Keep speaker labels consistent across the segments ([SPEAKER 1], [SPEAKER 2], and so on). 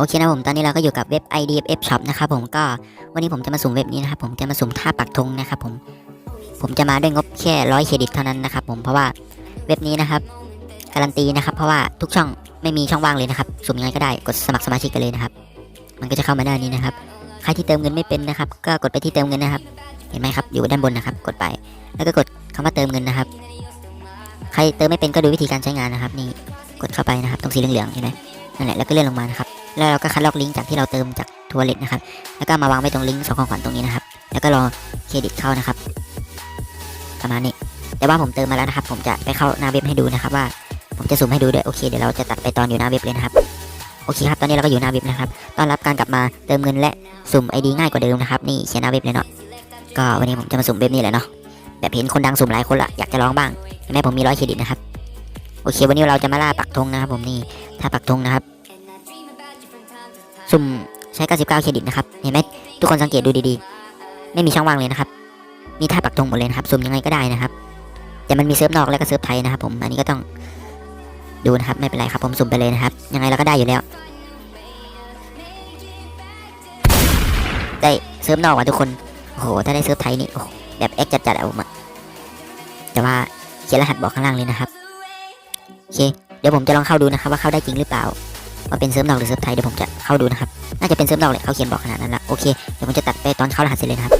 [SPEAKER 1] โอเคนะผมตอนนี้เราก็อยู่กับเว็บ IDFF Shop นะครับผมก็วันนี้ผมจะมาสุ่มเว็บนี้นะครับผมจะมาสุ่มท่าปักธงนะครับผมผมจะมาด้วยงบแค่ร้อยเครดิตเท่านั้นนะครับผมเพราะว่าเว็บนี้นะครับการันตีนะครับเพราะว่าทุกช่องไม่มีช่องว่างเลยนะครับสุ่มยังไงก็ได้กดสมัครสมาชิกกันเลยนะครับ มันก็จะเข้ามาหน้านี้นะครับใครที่เติมเงินไม่เป็นนะครับ ก็กดไปที่เติมเงินนะครับ เห็นไหมครับอยู่ด้านบนนะครับ กดไป แล้วก็กดคำว่าเติมเงินนะครับ ใครเติมไม่เป็นก็ดูวิธีการใช้งานนะครับ นี่กดเข้าไปนะครับ ตรงสีเหลืองๆเห็นไหมนั่นแหละแล้วก็เลื่อนลงมานะครับ แล้วเราก็คัดลอกลิงก์จากที่เราเติมจากทัวร์เล็ตนะครับ แล้วก็มาวางไว้ตรงลิงก์สองของขวัญตรงนี้นะครับ แล้วก็รอเครดิตเข้านะครับ ประมาณนี้ แต่ว่าผมเติมมาแล้วนะครับ ผมจะไปเข้าหน้าเว็บให้ดูนะครับ ว่า ผมจะสุ่มให้ดูด้วย โอเค เดี๋ยวเราจะตัดไปตอนอยู่หน้าเว็บเลยนะครับ โอเคครับ ตอนนี้เราก็อยู่หน้าเว็บนะครับ ต้อนรับการกลับมาเติมเงินและสุ่มไอดีง่ายกว่าเดิมนะครับ นี่เขียนหน้าเว็บเลยเนาะ ก็วันนี้ผมจะมาสุ่มเว็บนี้แหละเนาะ แบบเห็นคนดังสุ่มหลายคนละอยากจะลองบ้างเห็นไหมผมมีร้อยเครดิตนะครับ โอเค วันนี้เราจะมาล่าปักธงนะครับ ผมนี่ ถ้าปักธงนะครับ สุ่มใช้ 99 เครดิตนะครับ เห็นไหมทุกคนสังเกตดูดีๆ ไม่มีช่องว่างเลยนะครับ มีท่าปักธงหมดเลยนะครับ สุ่มยังไงก็ได้นะครับ แต่มันมีเซิร์ฟนอกและก็เซิร์ฟไทยนะครับผม อันนี้ก็ต้องดูนะครับ ไม่เป็นไรครับผมสุ่มไปเลยนะครับ ยังไงเราก็ได้อยู่แล้ว ได้เซิร์ฟนอกว่ะทุกคน โอ้โห ถ้าได้เซิร์ฟไทยนี่โอ้แบบเอ็กจัดๆอะผมอะแต่ว่าเขียนรหัสบอกข้างล่างเลยนะครับ โอเค เดี๋ยวผมจะลองเข้าดูนะครับว่าเข้าได้จริงหรือเปล่า ว่าเป็นเซิร์ฟนอกหรือเซิร์ฟไทยเดี๋ยวผมจะเข้าดูนะครับ น่าจะเป็นเซิร์ฟนอกแหละเขาเขียนบอกขนาดนั้นละโอเค เดี๋ยวผมจะตัดไปตอนเข้ารหัสเสร็จเลยนะครับ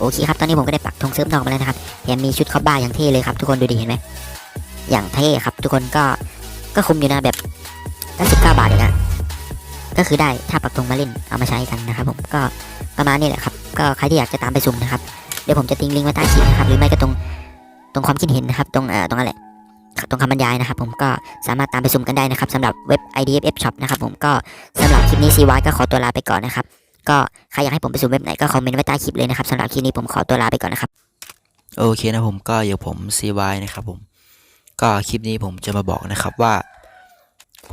[SPEAKER 1] โอเคครับ ตอนนี้ผมก็ได้ปักธงเซิร์ฟนอกมาแล้วนะครับแถมมีชุดคอบบ้าอย่างเท่เลยครับ ทุกคนดูดิเห็นไหม อย่างเท่ครับ ทุกคนก็ ก็คุ้มอยู่นะแบบ99บาทเองอะก็คือได้ถ้าปักธงมาเล่นเอามาใช้กันนะครับผม ก็ประมาณนี้แหละครับ ก็ใครที่อยากจะตามไปสุ่มนะครับ เดี๋ยวผมจะทิ้งลิงก์ไว้ใต้คลิปนะครับ หรือไม่ก็ตรง ตรงความคิดเห็นนะครับ ตรงเอ่อตรงอะไร ตรงคำบรรยายนะครับผมก็สามารถตามไปสุ่มกันได้นะครับสำหรับเว็บ IDFF Shop นะครับผมก็สำหรับคลิปนี้ CY ก็ขอตัวลาไปก่อนนะครับ ก็ใครอยากให้ผมไปสุ่มเว็บไหนก็คอมเมนต์ไว้ใต้คลิปเลยนะครับสำหรับคลิปนี้ผมขอตัวลาไปก่อนนะครับ
[SPEAKER 2] โอเคนะผมก็อยู่ผม CY นะครับผมก็คลิปนี้ผมจะมาบอกนะครับว่า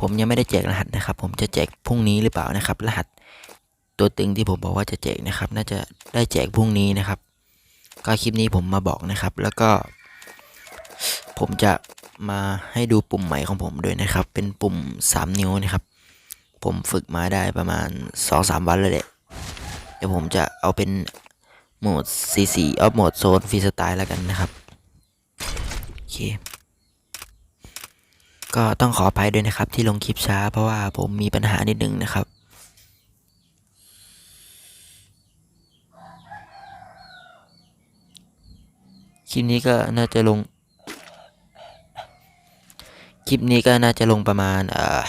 [SPEAKER 2] ผมยังไม่ได้แจกรหัสนะครับ ผมจะแจกพรุ่งนี้หรือเปล่านะครับ รหัสตัวตึงที่ผมบอกว่าจะแจกนะครับ น่าจะได้แจกพรุ่งนี้นะครับ ก็คลิปนี้ผมมาบอกนะครับ แล้วก็ ผมจะ มาให้ดูปุ่มใหม่ของผมด้วยนะครับ เป็นปุ่ม 3 นิ้วนะครับ ผมฝึกมาได้ประมาณ 2-3 วันแล้วแหละเดี๋ยวผมจะเอาเป็นโหมด C4 ออฟโหมดโซนฟรีสไตล์แล้วกันนะครับ โอเค ก็ต้องขออภัยด้วยนะครับ ที่ลงคลิปช้า เพราะว่าผมมีปัญหานิดนึงนะครับคลิปนี้ก็น่าจะลง คลิปนี้ก็น่าจะลงประมาณเอ่อ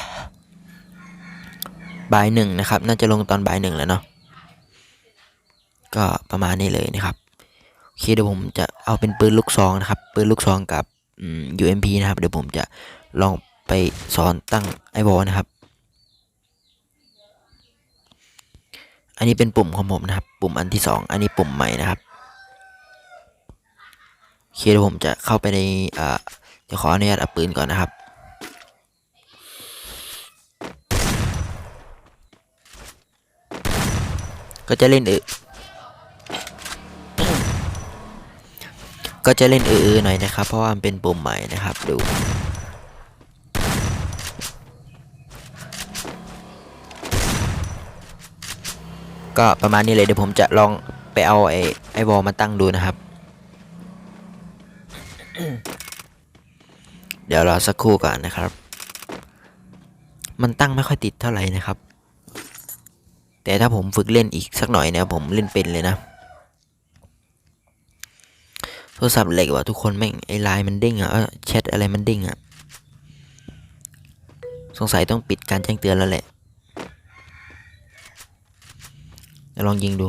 [SPEAKER 2] บ่ายหนึ่งนะครับ น่าจะลงตอนบ่ายหนึ่งแล้วเนาะก็ประมาณนี้เลยนะครับโอเคเดี๋ยวผมจะเอาเป็นปืนลูกซองนะครับปืนลูกซองกับอืม UMP นะครับ เดี๋ยวผมจะลองไปสอนตั้งไอวอลนะครับ อันนี้เป็นปุ่มของผมนะครับ ปุ่มอันที่สองอันนี้ปุ่มใหม่นะครับโอเคเดี๋ยวผมจะเข้าไปในอ่าเดี๋ยวขออนุญาตเอาปืนก่อนนะครับ ก็จะเล่นเออก็จะเล่นเออๆหน่อยนะครับ เพราะว่ามันเป็นปุ่มใหม่นะครับดูก็ประมาณนี้เลยเดี๋ยวผมจะลองไปเอาไอ้ไอ้วอลมาตั้งดูนะครับ เดี๋ยวรอสักครู่ก่อนนะครับ มันตั้งไม่ค่อยติดเท่าไหร่นะครับ แต่ถ้าผมฝึกเล่นอีกสักหน่อยเนี่ยผมเล่นเป็นเลยนะโทรศัพท์เหล็กว่ะทุกคนแม่งไอไลน์มันเด้งอะเอ้อแชทอะไรมันเด้งอะสงสัยต้องปิดการแจ้งเตือนแล้วแหละลองยิงดู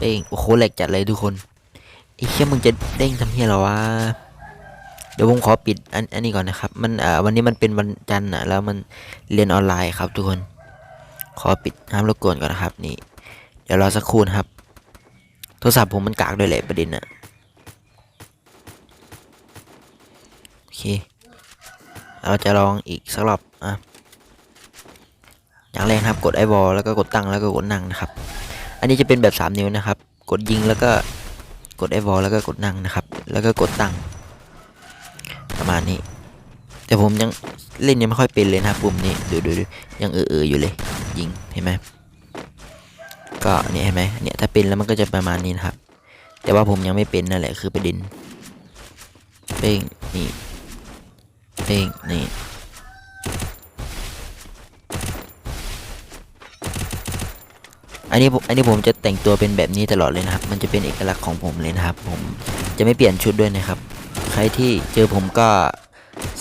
[SPEAKER 2] เด้งโอ้โหเหล็กจัดเลยทุกคนไอ้เชี่ยมึงจะเด้งทำเฮียหรอวะเดี๋ยวผมขอปิดอันอันนี้ก่อนนะครับ มันอ่าวันนี้มันเป็นวันจันทร์อะแล้วมันเรียนออนไลน์ครับทุกคน ขอปิดห้ามรบกวนก่อนนะครับ นี่ เดี๋ยวรอสักครู่นะครับ โทรศัพท์ผมมันกากด้วยแหละประเด็นอะโอเค เราจะลองอีกสักรอบอะอย่างแรกนครับกดไอวอลแล้วก็กดตั้งแล้วก็กดนั่งนะครับ อันนี้จะเป็นแบบ 3 นิ้วนะครับ กดยิงแล้วก็กดไอวอลแล้วก็กดนั่งนะครับ แล้วก็กดตั้ง ประมาณนี้ แต่ผมยังเล่นยังไม่ค่อยเป็นเลยนะครับปุ่มนี้ดูดูดูยังเออเอออยู่เลย ยิงเห็นไหมก็เนี่ยเห็นไหมเนี่ยถ้าเป็นแล้วมันก็จะประมาณนี้นะครับ แต่ว่าผมยังไม่เป็นนั่นแหละคือประเด็นเป้งนี่เป้งนี่อันนี้ผมอันนี้ผมจะแต่งตัวเป็นแบบนี้ตลอดเลยนะครับ มันจะเป็นเอกลักษณ์ของผมเลยนะครับ ผมจะไม่เปลี่ยนชุดด้วยนะครับ ใครที่เจอผมก็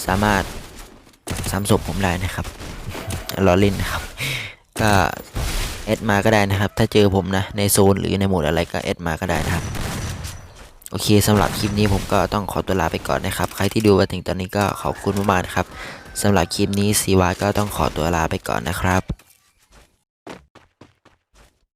[SPEAKER 2] สามารถซ้ำศพผมได้นะครับล้อเล่นนะครับ ก็แอดมาก็ได้นะครับ ถ้าเจอผมนะ ในโซนหรือในโหมดอะไรก็แอดมาก็ได้นะครับ โอเคสำหรับคลิปนี้ผมก็ต้องขอตัวลาไปก่อนนะครับ ใครที่ดูมาถึงตอนนี้ก็ขอบคุณมากๆนะครับสำหรับคลิปนี้ซีวาก็ต้องขอตัวลาไปก่อนนะครับ